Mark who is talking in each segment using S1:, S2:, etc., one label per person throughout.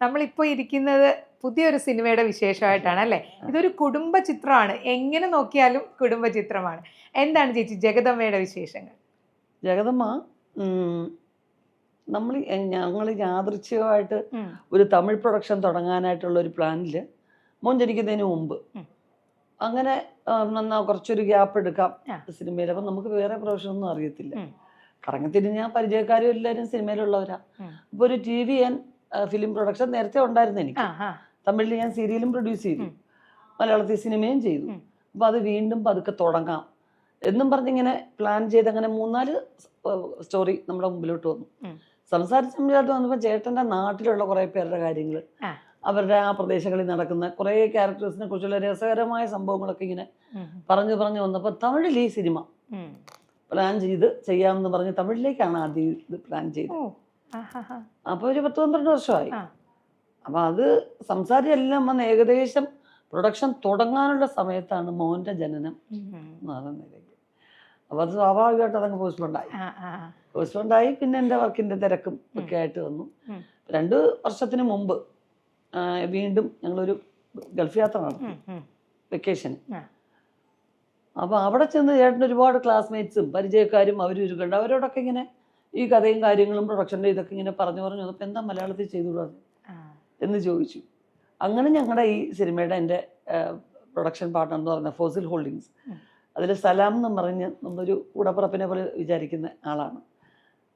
S1: നമ്മളിപ്പോ ഇരിക്കുന്നത് പുതിയൊരു സിനിമയുടെ വിശേഷമായിട്ടാണ് അല്ലേ ഇതൊരു കുടുംബ ചിത്രമാണ് എങ്ങനെ നോക്കിയാലും കുടുംബ ചിത്രമാണ് എന്താണ് ചേച്ചി ജഗദമ്മയുടെ വിശേഷങ്ങൾ?
S2: ജഗദമ്മ നമ്മൾ ഞങ്ങൾ യാദൃച്ഛികമായിട്ട് ഒരു തമിഴ് പ്രൊഡക്ഷൻ തുടങ്ങാനായിട്ടുള്ള ഒരു പ്ലാനിൽ മോൻ ജനിക്കുന്നതിന് മുമ്പ്. അങ്ങനെ നന്നാ കുറച്ചൊരു ഗ്യാപ്പ് എടുക്കാം. സിനിമയിൽ അപ്പം നമുക്ക് വേറെ പ്രൊഫഷൻ ഒന്നും അറിയത്തില്ല ഞാൻ പരിചയക്കാരും എല്ലാവരും സിനിമയിലുള്ളവരാ. അപ്പോൾ ഒരു T V and film production നേരത്തെ ഉണ്ടായിരുന്നു എനിക്ക്. തമിഴിൽ ഞാൻ സീരിയലും പ്രൊഡ്യൂസ് ചെയ്തു. മലയാളത്തിൽ സിനിമയും ചെയ്തു.
S1: അപ്പൊ
S2: അപ്പോൾ അത് വീണ്ടും പതുക്കെ തുടങ്ങാം. എന്നും പറഞ്ഞിങ്ങനെ പ്ലാൻ ചെയ്ത് അങ്ങനെ മൂന്നാൽ സ്റ്റോറി നമ്മുടെ മുമ്പിലോട്ട് വന്നു. സംസാരിച്ച് മുമ്പിലോട്ട് വന്നപ്പോൾ ചേട്ടന്റെ നാട്ടിലുള്ള കുറേ പേരുടെ കാര്യങ്ങൾ അവരുടെ ആ പ്രദേശങ്ങളിൽ നടക്കുന്ന കുറേ ക്യാരക്ടേഴ്സിനെ കുറിച്ചുള്ള രസകരമായ സംഭവങ്ങളൊക്കെ ഇങ്ങനെ പറഞ്ഞു പറഞ്ഞു വന്നപ്പോൾ തമിഴിൽ ഈ സിനിമ പ്ലാൻ ചെയ്ത് ചെയ്യാമെന്ന് പറഞ്ഞ് തമിഴിലേക്കാണ് ആദ്യം ഇത് പ്ലാൻ ചെയ്തത്. അപ്പോൾ ഒരു പത്ത് പന്ത്രണ്ട് വർഷമായി. അപ്പൊ അത് സംസാരിച്ചെല്ലാം വന്ന് ഏകദേശം പ്രൊഡക്ഷൻ തുടങ്ങാനുള്ള സമയത്താണ് മോന്റെ ജനനം. എന്ന് അപ്പോൾ അത് സ്വാഭാവികമായിട്ട് അതങ്ങ് പോസ്റ്റ്പോണ്ടായി. പോസ്റ്റ്പോണ്ടായി പിന്നെ എന്റെ വർക്കിന്റെ തിരക്കും ഒക്കെ ആയിട്ട് വന്നു. രണ്ടു വർഷത്തിന് മുമ്പ് വീണ്ടും ഞങ്ങളൊരു ഗൾഫ് യാത്ര നടത്തി.
S1: വെക്കേഷന്.
S2: വെക്കേഷൻ അപ്പോൾ അവിടെ ചെന്ന് ചേട്ടൻ ഒരുപാട് ക്ലാസ്മേറ്റ്സും പരിചയക്കാരും അവരും ഇരുക്കുണ്ട് അവരോടൊക്കെ ഇങ്ങനെ ഈ കഥയും കാര്യങ്ങളും പ്രൊഡക്ഷന്റെ ഇതൊക്കെ ഇങ്ങനെ പറഞ്ഞു പറഞ്ഞു അപ്പോൾ എന്താ മലയാളത്തിൽ ചെയ്തുകൂടാതെ. എന്ന് ചോദിച്ചു. അങ്ങനെ ഞങ്ങളുടെ ഈ സിനിമയുടെ എന്റെ പ്രൊഡക്ഷൻ പാർട്ണർ എന്ന് പറയുന്ന ഫോസിൽ ഹോൾഡിങ്സ്. അതിൽ സലാം എന്ന് പറഞ്ഞ് നമ്മളൊരു കൂടപ്പുറപ്പിനെ പോലെ വിചാരിക്കുന്ന ആളാണ്.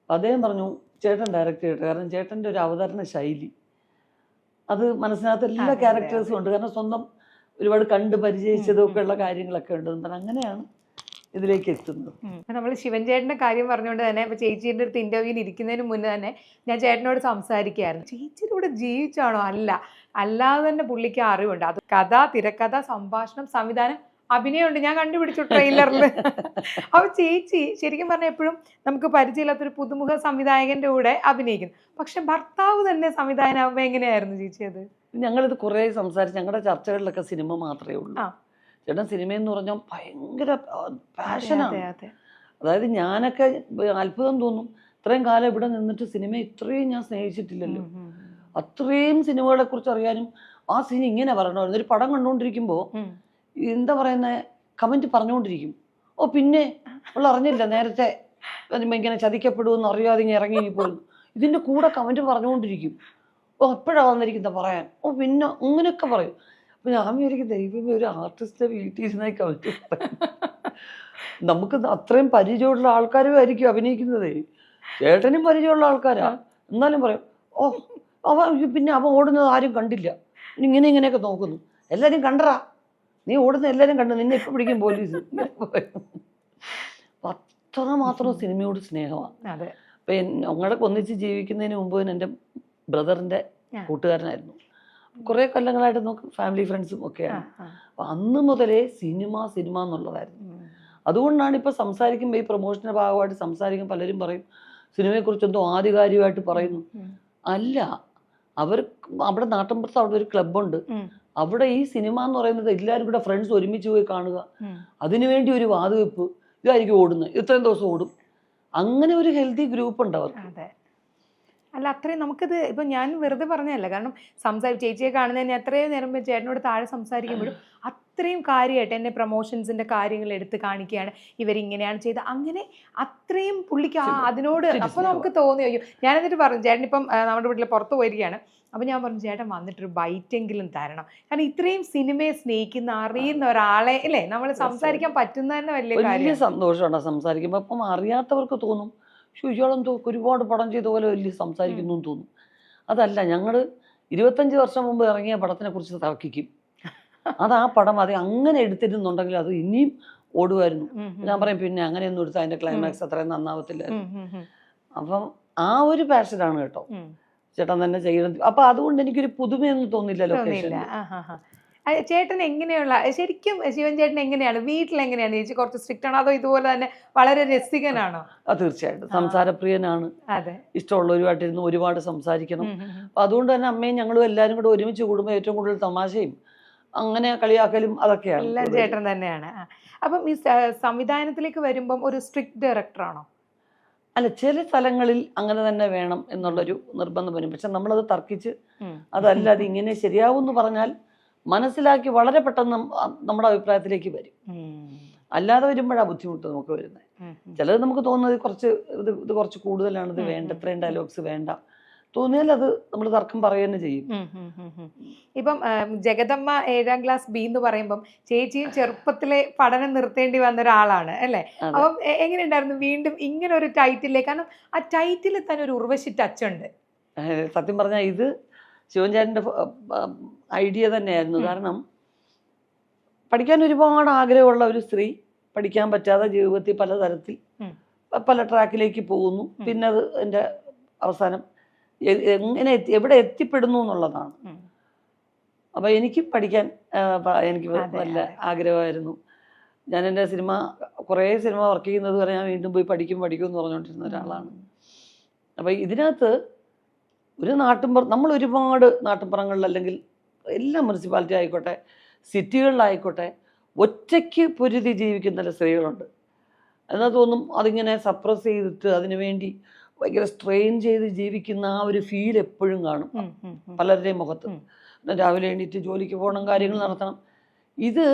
S2: അപ്പം അദ്ദേഹം പറഞ്ഞു ചേട്ടൻ ഡയറക്റ്റ് ചെയ്യട്ടെ. കാരണം ചേട്ടന്റെ ഒരു അവതരണ ശൈലി. അത് മനസ്സിനകത്ത് എല്ലാ ക്യാരക്ടേഴ്സും ഉണ്ട്. കാരണം സ്വന്തം ഒരുപാട് കണ്ട് പരിചയിച്ചതും ഒക്കെ ഉള്ള കാര്യങ്ങളൊക്കെ ഉണ്ട് അങ്ങനെയാണ് ഇതിലേക്ക് എത്തുന്നു.
S1: നമ്മൾ ശിവൻ ചേട്ടന്റെ കാര്യം പറഞ്ഞുകൊണ്ട് തന്നെ ഇപ്പൊ ചേച്ചിയുടെ അടുത്ത് ഇന്റർവ്യൂവിൽ ഇരിക്കുന്നതിന് മുന്നേ തന്നെ ഞാൻ ചേട്ടനോട് സംസാരിക്കുകയായിരുന്നു ചേച്ചിയുടെ കൂടെ ജീവിച്ചാണോ? അല്ല. അല്ലാതെ തന്നെ പുള്ളിക്ക് അറിവുണ്ട്. അത് കഥ തിരക്കഥ സംഭാഷണം സംവിധാനം അഭിനയമുണ്ട്. ഞാൻ കണ്ടുപിടിച്ചു ട്രെയിലറിൽ അപ്പൊ ചേച്ചി ശരിക്കും പറഞ്ഞാൽ എപ്പോഴും നമുക്ക് പരിചയമില്ലാത്തൊരു പുതുമുഖ സംവിധായകന്റെ കൂടെ അഭിനയിക്കുന്നു. പക്ഷെ ഭർത്താവ് തന്നെ സംവിധായകനാകുമ്പോ എങ്ങനെയായിരുന്നു ചേച്ചി അത്?
S2: ഞങ്ങളിത് കുറേ സംസാരിച്ച് ഞങ്ങളുടെ ചർച്ചകളിലൊക്കെ സിനിമ മാത്രമേ ഉള്ളൂ. ചേട്ടൻ സിനിമയെന്ന് പറഞ്ഞാൽ ഭയങ്കര പാഷനാണ്
S1: അതെ.
S2: അതായത് ഞാനൊക്കെ അത്ഭുതം തോന്നും. ഇത്രയും കാലം ഇവിടെ നിന്നിട്ട് സിനിമ ഇത്രയും ഞാൻ സ്നേഹിച്ചിട്ടില്ലല്ലോ. അത്രയും സിനിമകളെ കുറിച്ച് അറിയാനും ആ സീൻ ഇങ്ങനെ പറയണമായിരുന്നു ഒരു പടം കണ്ടുകൊണ്ടിരിക്കുമ്പോൾ എന്താ പറയുന്ന? കമന്റ് പറഞ്ഞുകൊണ്ടിരിക്കും. ഓ പിന്നെ അവൾ അറിഞ്ഞില്ല നേരത്തെ ഇങ്ങനെ ചതിക്കപ്പെടുമെന്ന് അറിയാതെ ഇങ്ങനെ ഇറങ്ങി പോലും ഇതിന്റെ കൂടെ കമന്റ് പറഞ്ഞുകൊണ്ടിരിക്കും. ഓ എപ്പോഴാ വന്നിരിക്കുന്ന പറയാൻ. ഓ പിന്നെ അങ്ങനെയൊക്കെ പറയും. അപ്പൊ ഞാൻ വിചാരിക്കും ദൈവമേ ഒരു ആർട്ടിസ്റ്റ് വീട്ടിൽ കമന്റ് നമുക്ക് അത്രയും പരിചയമുള്ള ആൾക്കാരും ആയിരിക്കും അഭിനയിക്കുന്നത്. ചേട്ടനും പരിചയമുള്ള ആൾക്കാരാ. എന്നാലും പറയും ഓ അവ പിന്നെ അവ ഓടുന്നത് ആരും കണ്ടില്ല. ഇങ്ങനെ ഇങ്ങനെയൊക്കെ നോക്കുന്നു. എല്ലാരും കണ്ടറാ. നീ ഓടുന്ന എല്ലാരും കണ്ടു. നിന്നെ ഇപ്പൊ പിടിക്കും പോലീസ്. അത്ര മാത്രം സിനിമയോട് സ്നേഹമാണ്
S1: അതെ.
S2: അപ്പൊ ഞങ്ങളെ ഒന്നിച്ച് ജീവിക്കുന്നതിന് മുമ്പ് എന്റെ ബ്രദറിന്റെ കൂട്ടുകാരനായിരുന്നു. കുറേ കൊല്ലങ്ങളായിട്ട് നോക്കും ഫാമിലി ഫ്രണ്ട്സും ഒക്കെയാണ്. അപ്പൊ അന്ന് മുതലേ സിനിമ സിനിമ എന്നുള്ളതായിരുന്നു. അതുകൊണ്ടാണ് ഇപ്പൊ സംസാരിക്കുമ്പോൾ ഈ പ്രൊമോഷന്റെ ഭാഗമായിട്ട് സംസാരിക്കും പലരും പറയും സിനിമയെക്കുറിച്ച് എന്തോ ആധികാരികമായിട്ട് പറയുന്നു. അല്ല അവർ അവിടെ നാട്ടിൻപുറത്ത് അവിടെ ഒരു ക്ലബ്ബുണ്ട്
S1: ഉം.
S2: അവിടെ ഈ സിനിമ എന്ന് പറയുന്നത് എല്ലാവരും കൂടെ ഫ്രണ്ട്സ് ഒരുമിച്ച് പോയി കാണുക. അതിനുവേണ്ടി ഒരു വാതുവെപ്പ് ഇതായിരിക്കും ഓടുന്നത്. ഇത്രയും ദിവസം ഓടും. അങ്ങനെ ഒരു ഹെൽത്തി ഗ്രൂപ്പ് ഉണ്ട് അവർക്ക്.
S1: അല്ല അത്രയും നമുക്കിത് ഇപ്പൊ ഞാൻ വെറുതെ പറഞ്ഞതല്ല. കാരണം സംസാരി ചേച്ചിയെ കാണുന്നതിന് എത്രയോ നേരം ചേട്ടനോട് താഴെ സംസാരിക്കുമ്പോഴും അത്രയും കാര്യമായിട്ട് എന്നെ പ്രൊമോഷൻസിന്റെ കാര്യങ്ങൾ എടുത്ത് കാണിക്കുകയാണ്. ഇവരിങ്ങനെയാണ് ചെയ്ത് അങ്ങനെ അത്രയും പുള്ളിക്ക് ആ അതിനോട്
S2: അപ്പോൾ
S1: അപ്പൊ നമുക്ക് തോന്നി അയ്യോ ഞാൻ എന്നിട്ട് പറഞ്ഞു ചേട്ടൻ ഇപ്പം നമ്മുടെ വീട്ടിൽ പുറത്ത് പോയിരിക്കുകയാണ്. അപ്പൊ ഞാൻ പറഞ്ഞു ചേട്ടൻ വന്നിട്ടൊരു ബൈറ്റെങ്കിലും തരണം. കാരണം ഇത്രയും സിനിമയെ സ്നേഹിക്കുന്ന അറിയുന്ന ഒരാളെ അല്ലേ? നമ്മൾ സംസാരിക്കാൻ പറ്റുന്ന തന്നെ വലിയ
S2: സന്തോഷമാണ്. സംസാരിക്കുമ്പോൾ അപ്പം അറിയാത്തവർക്ക് തോന്നും "ശ്ശോ, ഇയാളെന്തോ ഒരുപാട് പടം ചെയ്ത പോലെ വലിയ സംസാരിക്കുന്നു എന്ന് തോന്നും. അതല്ല ഞങ്ങൾ ഇരുപത്തഞ്ച് വർഷം മുമ്പ് ഇറങ്ങിയ പടത്തിനെ കുറിച്ച് തർക്കിക്കും. അത് ആ പടം അത് അങ്ങനെ എടുത്തിരുന്നുണ്ടെങ്കിൽ അത് ഇനിയും ഓടുമായിരുന്നു. ഞാൻ പറയും പിന്നെ അങ്ങനെയൊന്നും എടുത്താൽ അതിന്റെ ക്ലൈമാക്സ് അത്രയും നന്നാവത്തില്ല അപ്പം ആ ഒരു പാഷനാണ് കേട്ടോ. ചേട്ടൻ തന്നെ ചെയ്യണം. അപ്പൊ അതുകൊണ്ട് എനിക്കൊരു പുതുമയൊന്നും തോന്നില്ല ലൊക്കേഷൻ
S1: ചേട്ടൻ എങ്ങനെയുള്ള ശരിക്കും ശിവൻ ചേട്ടൻ എങ്ങനെയാണ് വീട്ടിൽ എങ്ങനെയാണ് ചേച്ചി? കുറച്ച് സ്ട്രിക്റ്റ് ആണോ? അതോ ഇതുപോലെ തന്നെ വളരെ രസികനാണോ?
S2: തീർച്ചയായിട്ടും. സംസാരപ്രിയനാണ്.
S1: അതെ.
S2: ഇഷ്ടമുള്ളവരുമായിട്ടിരുന്ന് ഒരുപാട് സംസാരിക്കണം. അപ്പൊ അതുകൊണ്ട് തന്നെ അമ്മയും ഞങ്ങളും എല്ലാവരും കൂടെ ഒരുമിച്ച് കൂടുമ്പോൾ ഏറ്റവും കൂടുതൽ തമാശയും അങ്ങനെ കളിയാക്കലും അതൊക്കെയാണ്
S1: എല്ലാം ചേട്ടൻ തന്നെയാണ്. അപ്പം ഈ സംവിധാനത്തിലേക്ക് വരുമ്പം ഒരു സ്ട്രിക്റ്റ് ഡയറക്ടർ ആണോ?
S2: അല്ല ചില സ്ഥലങ്ങളിൽ അങ്ങനെ തന്നെ വേണം എന്നുള്ളൊരു നിർബന്ധം വരും. പക്ഷെ നമ്മളത് തർക്കിച്ച്. അതല്ല അത് ഇങ്ങനെ ശരിയാവും എന്ന് പറഞ്ഞാൽ മനസ്സിലാക്കി വളരെ പെട്ടെന്ന് നമ്മുടെ അഭിപ്രായത്തിലേക്ക് വരും. അല്ലാതെ വരുമ്പോഴാണ് ബുദ്ധിമുട്ട് നമുക്ക് വരുന്നത്. ചിലത് നമുക്ക് തോന്നുന്നത് കുറച്ച് ഇത് ഇത് കുറച്ച് കൂടുതലാണ് ഇത് വേണ്ട ഇത്രയും ഡയലോഗ്സ് വേണ്ട. തോന്നിയാൽ അത് നമ്മൾ തർക്കം പറയുക തന്നെ ചെയ്യും.
S1: ഇപ്പം ജഗദമ്മ ഏഴാം ക്ലാസ് ബി എന്ന് പറയുമ്പം ചേച്ചിയും ചെറുപ്പത്തിലെ പഠനം നിർത്തേണ്ടി വന്ന ഒരാളാണ് അല്ലെ? അപ്പം എങ്ങനെയുണ്ടായിരുന്നു വീണ്ടും ഇങ്ങനെ ഒരു ടൈറ്റിലേക്ക് കാരണം ആ ടൈറ്റിൽ തന്നെ ഒരു ഉർവശി ടച്ച് ഉണ്ട്.
S2: സത്യം പറഞ്ഞാൽ ഇത് ശിവൻചാരിന്റെ ഐഡിയ തന്നെയായിരുന്നു. കാരണം പഠിക്കാൻ ഒരുപാട് ആഗ്രഹമുള്ള ഒരു സ്ത്രീ പഠിക്കാൻ പറ്റാതെ ജീവിതത്തിൽ പലതരത്തിൽ പല ട്രാക്കിലേക്ക് പോകുന്നു. പിന്നെ അത് എന്റെ അവസാനം എങ്ങനെ എവിടെ എത്തിപ്പെടുന്നു എന്നുള്ളതാണ്. അപ്പൊ എനിക്ക് പഠിക്കാൻ എനിക്ക് നല്ല ആഗ്രഹമായിരുന്നു. ഞാൻ എന്റെ സിനിമ കുറേ സിനിമ വർക്ക് ചെയ്യുന്നത് വരെ ഞാൻ വീണ്ടും പോയി പഠിക്കും പഠിക്കും എന്ന് പറഞ്ഞുകൊണ്ടിരുന്ന ഒരാളാണ്. അപ്പോൾ ഇതിനകത്ത് ഒരു നാട്ടിൻപുറ നമ്മൾ ഒരുപാട് നാട്ടിൻപുറങ്ങളിൽ അല്ലെങ്കിൽ എല്ലാ മുനിസിപ്പാലിറ്റി ആയിക്കോട്ടെ സിറ്റികളിലായിക്കോട്ടെ ഒറ്റയ്ക്ക് പൊരുതി ജീവിക്കുന്ന ചില സ്ത്രീകളുണ്ട്. എന്നാൽ തോന്നും അതിങ്ങനെ സപ്രസ് ചെയ്തിട്ട് അതിനുവേണ്ടി ഭയങ്കര സ്ട്രെയിൻ ചെയ്ത് ജീവിക്കുന്ന ആ ഒരു ഫീൽ എപ്പോഴും കാണും. പലരുടെയും മുഖത്ത്. രാവിലെ എണീറ്റ് ജോലിക്ക് പോകണം കാര്യങ്ങൾ നടത്തണം. ഇത്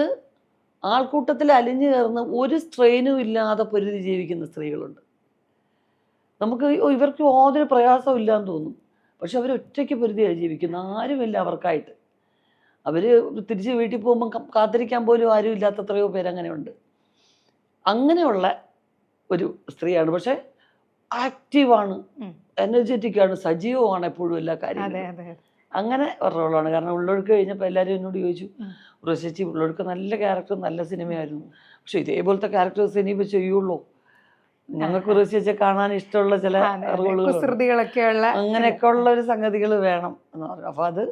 S2: ആൾക്കൂട്ടത്തിൽ അലിഞ്ഞു കയറുന്ന ഒരു സ്ട്രെയിനും ഇല്ലാതെ പൊരുതി ജീവിക്കുന്ന സ്ത്രീകളുണ്ട്. നമുക്ക് ഇവർക്ക് യാതൊരു പ്രയാസമില്ലാന്ന് തോന്നും. പക്ഷെ അവർ ഒറ്റയ്ക്ക് പൊരുതിയാണ് ജീവിക്കുന്നത് ആരുമില്ല അവർക്കായിട്ട്. അവർ തിരിച്ച് വീട്ടിൽ പോകുമ്പം കാത്തിരിക്കാൻ പോലും ആരും ഇല്ലാത്ത എത്രയോ പേരങ്ങനെയുണ്ട് അങ്ങനെയുള്ള ഒരു സ്ത്രീയാണ്. പക്ഷെ ആക്റ്റീവാണ്
S1: ഉം.
S2: എനർജറ്റിക് ആണ് സജീവമാണ് എപ്പോഴും എല്ലാ കാര്യങ്ങളും. അങ്ങനെ റോളാണ് കാരണം ഉള്ളൊഴുക്ക് കഴിഞ്ഞപ്പോൾ എല്ലാവരും എന്നോട് ചോദിച്ചു. ഉറശിച്ചി ഉള്ളൊഴുക്ക് നല്ല ക്യാരക്ടർ നല്ല സിനിമയായിരുന്നു. പക്ഷെ ഇതേപോലത്തെ ക്യാരക്ടേഴ്സ് ഇനിയിപ്പോൾ ചെയ്യുള്ളൂ. ഞങ്ങൾക്ക് ഉറശിച്ച കാണാൻ ഇഷ്ടമുള്ള ചില
S1: കുസൃതികളൊക്കെയുള്ള
S2: അങ്ങനെയൊക്കെ ഉള്ള ഒരു സംഗതികൾ വേണം എന്ന് പറഞ്ഞു. അപ്പൊ അത്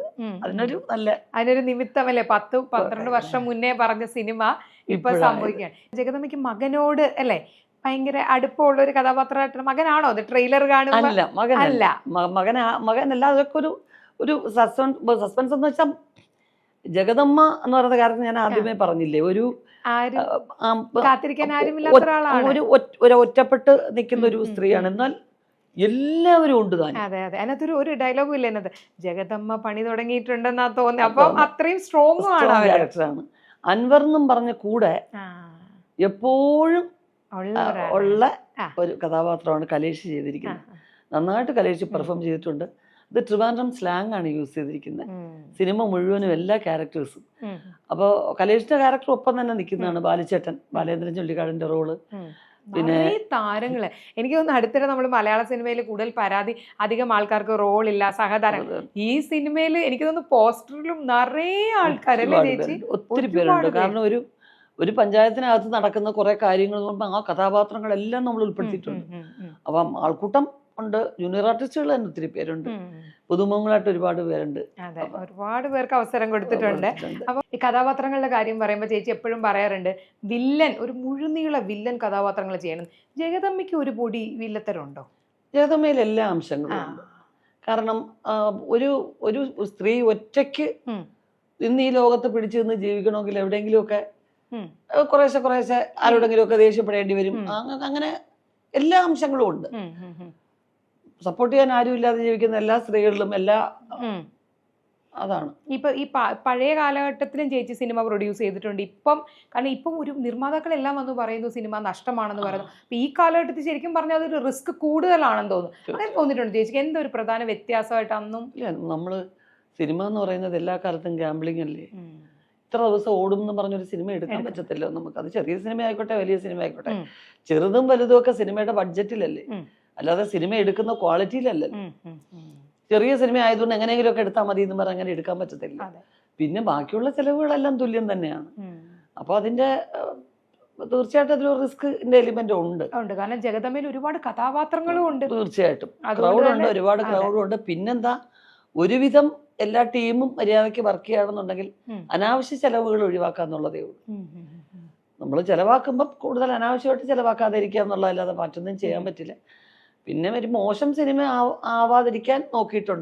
S2: അതിനൊരു നല്ല
S1: അതിനൊരു നിമിത്തമല്ലേ? പത്ത് പന്ത്രണ്ട് വർഷം മുന്നേ പറഞ്ഞ സിനിമ ഇപ്പൊ. സംഭവിക്കുകയാണ്. ജഗദമ്മയ്ക്ക് മകനോട് അല്ലേ? ഭയങ്കര അടുപ്പമുള്ള ഒരു കഥാപാത്രമായിട്ട് മകനാണോ? അത് ട്രെയിലർ കാണുമ്പോ
S2: അല്ല മകനല്ല.
S1: അല്ല.
S2: മ- മകന മകനല്ല അതൊക്കെ ഒരു ഒരു സസ്പെൻസ് സസ്പെൻസ് എന്ന് വെച്ചാൽ ജഗദമ്മ എന്ന് പറയുന്ന കാര്യം ഞാൻ ആദ്യമേ പറഞ്ഞില്ലേ? ഒരു ഒരു ഒരു ഒറ്റപ്പെട്ട് നിൽക്കുന്ന ഒരു സ്ത്രീയാണ്. എന്നാൽ എല്ലാവരും ഉണ്ട് താൻ.
S1: അതെ അതെ. അതിനകത്തൊരു ഒരു ഡയലോഗും ഇല്ല എന്നത് ജഗദമ്മ പണി തുടങ്ങിയിട്ടുണ്ടെന്നാ തോന്നി അപ്പൊ
S2: തോന്നി.
S1: അത്രയും സ്ട്രോങ്ങും ആണ്
S2: ക്യാരക്ടറാണ് അൻവർ എന്നും പറഞ്ഞ കൂടെ എപ്പോഴും
S1: ഉള്ള
S2: ഒരു കഥാപാത്രമാണ് കലേഷ് ചെയ്തിരിക്കുന്നത്. നന്നായിട്ട് കലേഷ് പെർഫോം ചെയ്തിട്ടുണ്ട്. ഇത് ട്രിവാൻഡ്രം സ്ലാങ് ആണ് യൂസ് ചെയ്തിരിക്കുന്നത് സിനിമ മുഴുവനും എല്ലാ ക്യാരക്ടേഴ്സും അപ്പോൾ കലേഷിന്റെ ക്യാരക്ടർ ഒപ്പം തന്നെ നിൽക്കുന്നതാണ് ബാലിച്ചേട്ടൻ ബാലേന്ദ്രൻ ചുള്ളിക്കാടിന്റെ
S1: റോൾ
S2: പിന്നെ-
S1: താരങ്ങളെ. എനിക്ക് തോന്നുന്നു അടുത്തിടെ നമ്മൾ മലയാള സിനിമയിൽ കൂടുതൽ പരാതി അധികം ആൾക്കാർക്ക് റോൾ ഇല്ല സഹതാരങ്ങൾ ഈ സിനിമയിൽ എനിക്ക് തോന്നുന്നു പോസ്റ്ററിലും നിറയെ ആൾക്കാരല്ലേ ചേച്ചി?
S2: ഒത്തിരി പേരുണ്ട്. കാരണം ഒരു ഒരു പഞ്ചായത്തിനകത്ത് നടക്കുന്ന കുറെ കാര്യങ്ങൾ ആ കഥാപാത്രങ്ങളെല്ലാം നമ്മൾ ഉൾപ്പെടുത്തിയിട്ടുണ്ട്. അപ്പം ആൾക്കൂട്ടം ഉണ്ട്. ജൂനിയർ ആർട്ടിസ്റ്റുകൾ തന്നെ ഒത്തിരി പേരുണ്ട്. പുതുമുഖങ്ങളായിട്ട് ഒരുപാട് പേരുണ്ട്.
S1: അതെ ഒരുപാട് പേർക്ക് അവസരം കൊടുത്തിട്ടുണ്ട്. അപ്പൊ ഈ കഥാപാത്രങ്ങളുടെ കാര്യം പറയുമ്പോൾ ചേച്ചി എപ്പോഴും പറയാറുണ്ട് വില്ലൻ ഒരു മുഴുനീള വില്ലൻ കഥാപാത്രങ്ങൾ ചെയ്യണം. ജഗദമ്മയ്ക്ക് ഒരു പൊടി വില്ലത്തരുണ്ടോ?
S2: ജഗതമ്മയിൽ എല്ലാ അംശങ്ങളും ഉണ്ട്. കാരണം ഒരു ഒരു സ്ത്രീ ഒറ്റയ്ക്ക്. ഇന്ന് ഈ ലോകത്ത് പിടിച്ചു നിന്ന് ജീവിക്കണമെങ്കിൽ എവിടെയെങ്കിലുമൊക്കെ കുറേശ്ശെ കുറേശ്ശെ ആരോടെങ്കിലുമൊക്കെ ദേഷ്യപ്പെടേണ്ടി വരും. അങ്ങനെ എല്ലാ അംശങ്ങളും ഉണ്ട്. സപ്പോർട്ട് ചെയ്യാൻ ആരും ഇല്ലാതെ ജീവിക്കുന്ന എല്ലാ സ്ത്രീകളിലും എല്ലാ അതാണ്.
S1: ഇപ്പൊ ഈ പഴയ കാലഘട്ടത്തിലും ചേച്ചി സിനിമ പ്രൊഡ്യൂസ് ചെയ്തിട്ടുണ്ട്. ഇപ്പം കാരണം ഇപ്പം ഒരു നിർമ്മാതാക്കളെല്ലാം വന്ന് പറയുന്നു സിനിമ നഷ്ടമാണെന്ന് പറയുന്നു. അപ്പൊ ഈ കാലഘട്ടത്തിൽ ശരിക്കും പറഞ്ഞാൽ അതൊരു റിസ്ക് കൂടുതലാണെന്ന് തോന്നുന്നു. അങ്ങനെ തോന്നിയിട്ടുണ്ട് ചേച്ചിക്ക്? എന്തൊരു പ്രധാന വ്യത്യാസമായിട്ട് അന്നും?
S2: ഇല്ല നമ്മൾ സിനിമ എന്ന് പറയുന്നത് എല്ലാ കാലത്തും ഗാംബ്ലിംഗ് അല്ലേ? ഇത്ര ദിവസം ഓടും എന്ന് പറഞ്ഞൊരു സിനിമ എടുക്കാൻ
S1: എടുക്കാം.
S2: പറ്റത്തില്ല നമുക്ക്. അത് ചെറിയ സിനിമ ആയിക്കോട്ടെ വലിയ സിനിമ ആയിക്കോട്ടെ. ചെറുതും വലുതും ഒക്കെ സിനിമയുടെ ബഡ്ജറ്റിലല്ലേ. അല്ലാതെ സിനിമ എടുക്കുന്ന ക്വാളിറ്റിയിലല്ല. ചെറിയ സിനിമ ആയതുകൊണ്ട് എങ്ങനെയെങ്കിലും ഒക്കെ എടുത്താൽ മതി എന്ന് പറഞ്ഞാൽ അങ്ങനെ എടുക്കാൻ പറ്റത്തില്ല. പിന്നെ ബാക്കിയുള്ള ചെലവുകളെല്ലാം തുല്യം തന്നെയാണ്.
S1: അപ്പൊ
S2: അപ്പോൾ അതിന്റെ തീർച്ചയായിട്ടും അതിലൊരു റിസ്കിന്റെ എലിമെന്റ് ഉണ്ട്.
S1: ഉണ്ട്. കാരണം ജഗതമ്മയിൽ ഒരുപാട് കഥാപാത്രങ്ങളും ഉണ്ട്.
S2: തീർച്ചയായിട്ടും. ക്രൗഡ് ഉണ്ട് ഒരുപാട് ക്രൗഡും ഉണ്ട്. പിന്നെന്താ ഒരുവിധം എല്ലാ ടീമും മര്യാദയ്ക്ക് വർക്ക് ചെയ്യുകയാണെന്നുണ്ടെങ്കിൽ
S1: ഉം.
S2: അനാവശ്യ ചെലവുകൾ ഒഴിവാക്കാന്നുള്ളതേ ഉള്ളൂ. നമ്മൾ ചിലവാക്കുമ്പോൾ കൂടുതൽ അനാവശ്യമായിട്ട് ചിലവാക്കാതിരിക്കുക എന്നുള്ളതല്ലാതെ മറ്റൊന്നും ചെയ്യാൻ പറ്റില്ല. പിന്നെ ഒരു മോശം സിനിമ ആവാതിരിക്കാൻ നോക്കിയിട്ടുണ്ട്.